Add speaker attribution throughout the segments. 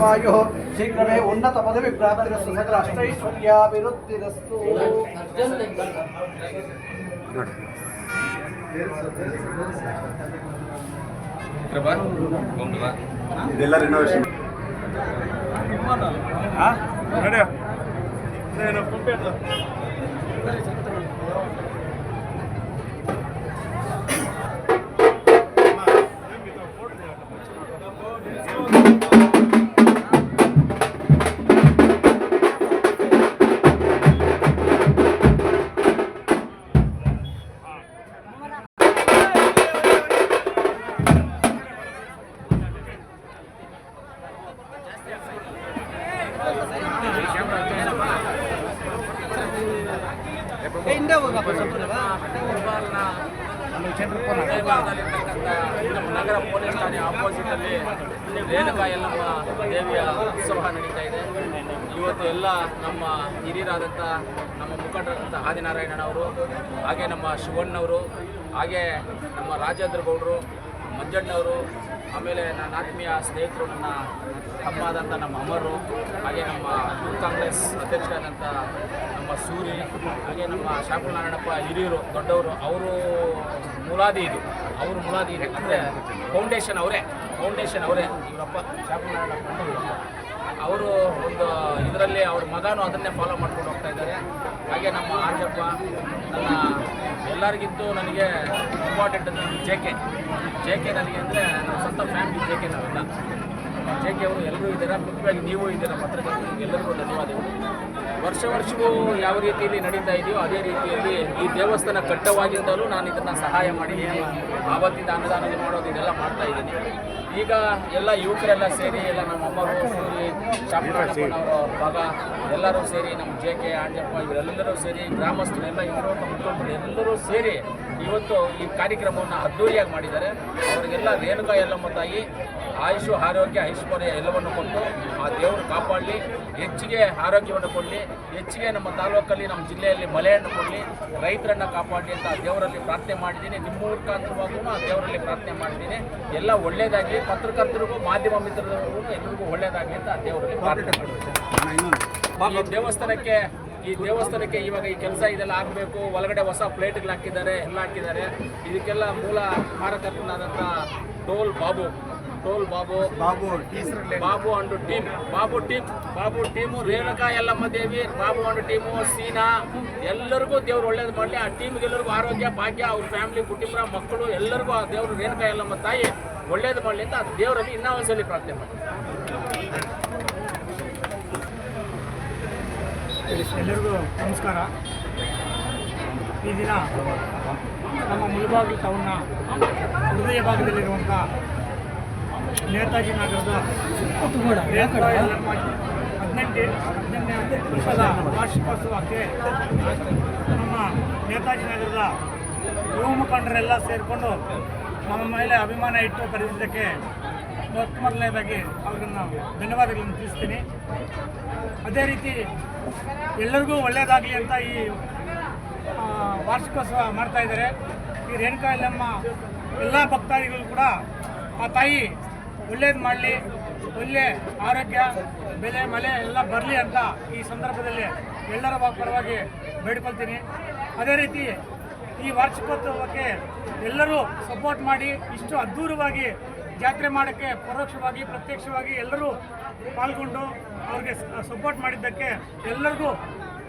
Speaker 1: ವಾಯು ಶೀಘ್ರವೇ ಉನ್ನತ ಪದವಿ ಪ್ರಾಪ್ತಿರಸ್ತು ಸಕಲ ಅಷ್ಟೈಶ್ವರ್ಯಾಭಿವೃದ್ಧಿರಸ್ತು
Speaker 2: ಇದೆಲ್ಲ ರಿನೋವೇಷನ್
Speaker 3: ಹೃದಯಭಾಗದಲ್ಲಿರ್ತಕ್ಕಂಥ ನಮ್ಮ ನಗರ ಪೊಲೀಸ್ ಠಾಣೆ ಆಪೋಸಿಟ್ ಅಲ್ಲಿ ರೇಣುಕಾ ಎಲ್ಲಮ್ಮ ದೇವಿಯ ಉತ್ಸವ ನಡೀತಾ ಇದೆ ಇವತ್ತು ಎಲ್ಲ ನಮ್ಮ ಹಿರಿಯರಾದಂಥ ನಮ್ಮ ಮುಖಂಡರಾದಂಥ ಆದಿನಾರಾಯಣನವರು ಹಾಗೆ ನಮ್ಮ ಶಿವಣ್ಣವರು ಹಾಗೆ ನಮ್ಮ ರಾಜೇಂದ್ರ ಗೌಡರು ಮಂಜಣ್ಣವರು ಆಮೇಲೆ ನನ್ನ ಆತ್ಮೀಯ ಸ್ನೇಹಿತರು, ನನ್ನ ತಮ್ಮ ಆದಂಥ ನಮ್ಮ ಅಮರು ಹಾಗೆ ನಮ್ಮ ಯೂತ್ ಕಾಂಗ್ರೆಸ್ ಅಧ್ಯಕ್ಷರಾದಂಥ ನಮ್ಮ ಸೂರಿ, ಹಾಗೆ ನಮ್ಮ ಶಾಪುರ ನಾರಾಯಣಪ್ಪ ಹಿರಿಯರು, ದೊಡ್ಡವರು, ಅವರು ಮುಲಾದಿ ಇದು. ಅವರು ಮುಲಾದಿ ಇದೆ. ಅಂದರೆ ಫೌಂಡೇಶನ್ ಅವರೇ ಫೌಂಡೇಶನ್ ಅವರೇ ಇವರಪ್ಪ ಶಾಪುರ ಅವರು ಒಂದು ಇದರಲ್ಲಿ ಅವ್ರ ಮಗನೂ ಅದನ್ನೇ ಫಾಲೋ ಮಾಡ್ಕೊಂಡು ಹೋಗ್ತಾ ಇದ್ದಾರೆ. ಹಾಗೆ ನಮ್ಮ ಆರ್ಜಪ್ಪ ನನ್ನ ಎಲ್ಲರಿಗಿಂತೂ ನನಗೆ ಇಂಪಾರ್ಟೆಂಟ್ ಅಂದರೆ ಜೆ ಕೆ ಜೆ ಕೆ ನನಗೆ ಅಂದರೆ ನನ್ನ ಸ್ವಂತ ಫ್ಯಾಮಿಲಿ ಜೆ ಕೆ ನಾವೆಲ್ಲ. ಜೆ ಕೆ ಅವರು ಎಲ್ಲರೂ ಇದ್ದಾರೆ? ಮುಖ್ಯವಾಗಿ ನೀವು ಇದ್ದೀರ? ಪತ್ರಕರ್ತರಿಗೆ ಎಲ್ಲರಿಗೂ ಧನ್ಯವಾದಗಳು. ವರ್ಷ ವರ್ಷವೂ ಯಾವ ರೀತಿಯಲ್ಲಿ ನಡೀತಾ ಇದೆಯೋ ಅದೇ ರೀತಿಯಲ್ಲಿ ಈ ದೇವಸ್ಥಾನ ಕಟ್ಟವಾಗಿಂದಲೂ ನಾನು ಇದನ್ನು ಸಹಾಯ ಮಾಡಿದ್ದೀನಿ ಆವತ್ತಿಂದ ಅನುದಾನ ಮಾಡೋದು ಇದೆಲ್ಲ ಮಾಡ್ತಾ ಇದ್ದೀನಿ. ಈಗ ಎಲ್ಲ ಯುವಕರೆಲ್ಲ ಸೇರಿ ಎಲ್ಲ ನಮ್ಮ ಅಮ್ಮರು ಸೇರಿ ಶಾಪನವರು ಭಾಗ ಎಲ್ಲರೂ ಸೇರಿ ನಮ್ಮ ಜೆ ಕೆ ಆಂಜಪ್ಪ ಇವರೆಲ್ಲರೂ ಸೇರಿ ಗ್ರಾಮಸ್ಥರೆಲ್ಲ ಇವರು ಮುಖಂಡರು ಎಲ್ಲರೂ ಸೇರಿ ಇವತ್ತು ಈ ಕಾರ್ಯಕ್ರಮವನ್ನು ಅದ್ದೂರಿಯಾಗಿ ಮಾಡಿದ್ದಾರೆ. ಅವರಿಗೆಲ್ಲ ರೇಣುಕಾ ಯಲ್ಲಮ್ಮ ತಾಯಿ, ಆಯುಷು, ಆರೋಗ್ಯ, ಐಶ್ವರ್ಯ ಎಲ್ಲವನ್ನು ಕೊಟ್ಟು ಆ ದೇವರು ಕಾಪಾಡಲಿ, ಹೆಚ್ಚಿಗೆ ಆರೋಗ್ಯವನ್ನು ಕೊಡಲಿ, ಹೆಚ್ಚಿಗೆ ನಮ್ಮ ತಾಲೂಕಲ್ಲಿ, ನಮ್ಮ ಜಿಲ್ಲೆಯಲ್ಲಿ ಮಳೆಯನ್ನು ಕೊಡಲಿ, ರೈತರನ್ನು ಕಾಪಾಡಲಿ ಅಂತ ದೇವರಲ್ಲಿ ಪ್ರಾರ್ಥನೆ ಮಾಡಿದ್ದೀನಿ. ನಿಮ್ಮ ಮುಖಾಂತರವಾಗೂ ಆ ದೇವರಲ್ಲಿ ಪ್ರಾರ್ಥನೆ ಮಾಡಿದ್ದೀನಿ. ಎಲ್ಲ ಒಳ್ಳೆಯದಾಗಲಿ ಪತ್ರಕರ್ತರಿಗೂ, ಮಾಧ್ಯಮ ಮಿತ್ರರಿಗೂ ಎಲ್ಲರಿಗೂ ಒಳ್ಳೆಯದಾಗಲಿ ಅಂತ ಆ ದೇವರಲ್ಲಿ ಪ್ರಾರ್ಥನೆ ಮಾಡಿದ್ದೀನಿ. ದೇವಸ್ಥಾನಕ್ಕೆ ಈ ದೇವಸ್ಥಾನಕ್ಕೆ ಇವಾಗ ಈ ಕೆಲಸ ಇದೆಲ್ಲ ಆಗಬೇಕು. ಒಳಗಡೆ ಹೊಸ ಪ್ಲೇಟ್ಗಳು ಹಾಕಿದ್ದಾರೆ ಎಲ್ಲ ಹಾಕಿದ್ದಾರೆ. ಇದಕ್ಕೆಲ್ಲ ಮೂಲ ಮಾರಕರ್ತನಾದಂಥ toll Babu. Toll Babu.
Speaker 1: Babu
Speaker 3: Babu and team. Babu team. Babu team Renuka Yellamma Devi Babu and team Seena. ಎಲ್ಲರಿಗೂ ದೇವ್ರು ಒಳ್ಳೇದು ಮಾಡಲಿ. ಆ ಟೀಮ್ಗೆ ಎಲ್ಲರಿಗೂ ಆರೋಗ್ಯ ಭಾಗ್ಯ ಅವ್ರ ಫ್ಯಾಮಿಲಿ ಕುಟುಂಬ ಮಕ್ಕಳು ಎಲ್ಲರಿಗೂ ಆ ದೇವರು ರೇಣುಕಾ ಯಲ್ಲಮ್ಮ ತಾಯಿ ಒಳ್ಳೇದು ಮಾಡಲಿ ಅಂತ ಆ ದೇವರಲ್ಲಿ ಇನ್ನೂ ಒಂದ್ಸಲಿ ಪ್ರಾರ್ಥನೆ ಮಾಡಿ
Speaker 4: ಎಲ್ಲರಿಗೂ ನಮಸ್ಕಾರ. ಈ ದಿನ ನಮ್ಮ ಮುಳಬಾಗಿಲು ಟೌನ್ನ ಹೃದಯ ಭಾಗದಲ್ಲಿರುವಂಥ ನೇತಾಜಿ ನಗರದ ಹದಿನೆಂಟು ಹದಿನೆಂಟನೇ ವರ್ಷದ ವಾರ್ಷಿಕೋತ್ಸವಕ್ಕೆ ನಮ್ಮ ನೇತಾಜಿ ನಗರದ ಯುವ ಮುಖಂಡರೆಲ್ಲ ಸೇರಿಕೊಂಡು ನಮ್ಮ ಮೇಲೆ ಅಭಿಮಾನ ಇಟ್ಟು ಕರೆದಿದ್ದಕ್ಕೆ ಮೊದಲನೇದಾಗಿ ನಾವು ಧನ್ಯವಾದಗಳನ್ನು ತಿಳಿಸ್ತೀನಿ. ಅದೇ ರೀತಿ ಎಲ್ಲರಿಗೂ ಒಳ್ಳೆಯದಾಗಲಿ ಅಂತ ಈ ವಾರ್ಷಿಕೋತ್ಸವ ಮಾಡ್ತಾ ಇದ್ದಾರೆ. ಈ ರೇಣುಕಾ ಇಲ್ಲಮ್ಮ ಎಲ್ಲ ಭಕ್ತಾದಿಗಳು ಕೂಡ ಆ ತಾಯಿ ಒಳ್ಳೇದು ಮಾಡಲಿ, ಒಳ್ಳೆ ಆರೋಗ್ಯ, ಬೆಲೆ, ಮಳೆ ಎಲ್ಲ ಬರಲಿ ಅಂತ ಈ ಸಂದರ್ಭದಲ್ಲಿ ಎಲ್ಲರ ಪರವಾಗಿ ಬೇಡ್ಕೊಳ್ತೀನಿ. ಅದೇ ರೀತಿ ಈ ವಾರ್ಷಿಕೋತ್ಸವಕ್ಕೆ ಎಲ್ಲರೂ ಸಪೋರ್ಟ್ ಮಾಡಿ, ಇಷ್ಟು ಅದ್ಧೂರವಾಗಿ ಜಾತ್ರೆ ಮಾಡೋಕ್ಕೆ ಪರೋಕ್ಷವಾಗಿ, ಪ್ರತ್ಯಕ್ಷವಾಗಿ ಎಲ್ಲರೂ ಪಾಲ್ಗೊಂಡು ಅವ್ರಿಗೆ ಸಪೋರ್ಟ್ ಮಾಡಿದ್ದಕ್ಕೆ ಎಲ್ಲರಿಗೂ,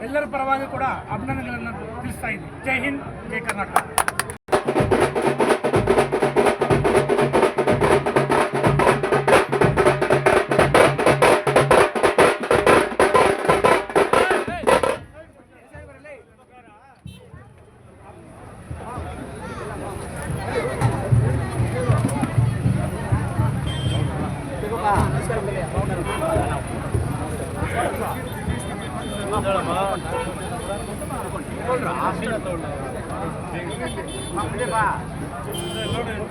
Speaker 4: ಎಲ್ಲರ ಪರವಾಗಿ ಕೂಡ ಅಭಿನಂದನೆಗಳನ್ನು ತಿಳಿಸ್ತಾ ಇದ್ದೀನಿ. ಜೈ ಹಿಂದ್, ಜೈ ಕರ್ನಾಟಕ.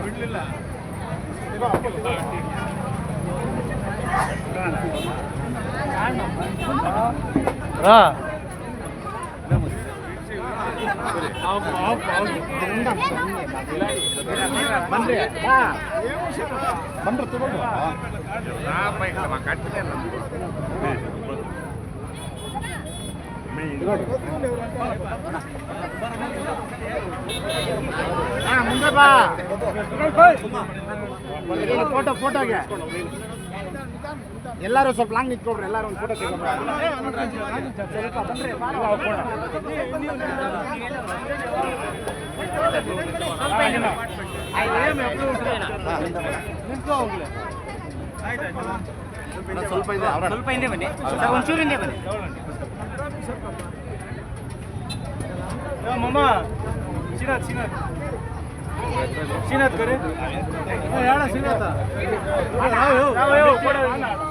Speaker 5: ಬಿಡ್ಲಿಲ್ಲ ಬಂದ್ರೆ ಬಂದ್ರೆ ತಗೊಂಡು ಕಟ್ಟಿದೆ ಬಾ ಫೋಟೋ ಫೋಟೋಗೆ ಎಲ್ಲರೂ ಸ್ವಲ್ಪ ಲಾಂಗ್ ನಿಂತ್ಕೊಡ್ರಿ ಎಲ್ಲರೂ ಒಂದು ಫೋಟೋ ಸ್ವಲ್ಪ ಇದೆ ಸ್ವಲ್ಪ ಹಿಂದೆ ಬನ್ನಿ ಒಂಚೂರು ಹಿಂದೆ ಬನ್ನಿ
Speaker 1: 야, 마 마. 지 나, 지 나. 지 나, 그 래? 야, 야, 지나 다. 아, 나와 요. 나와 요.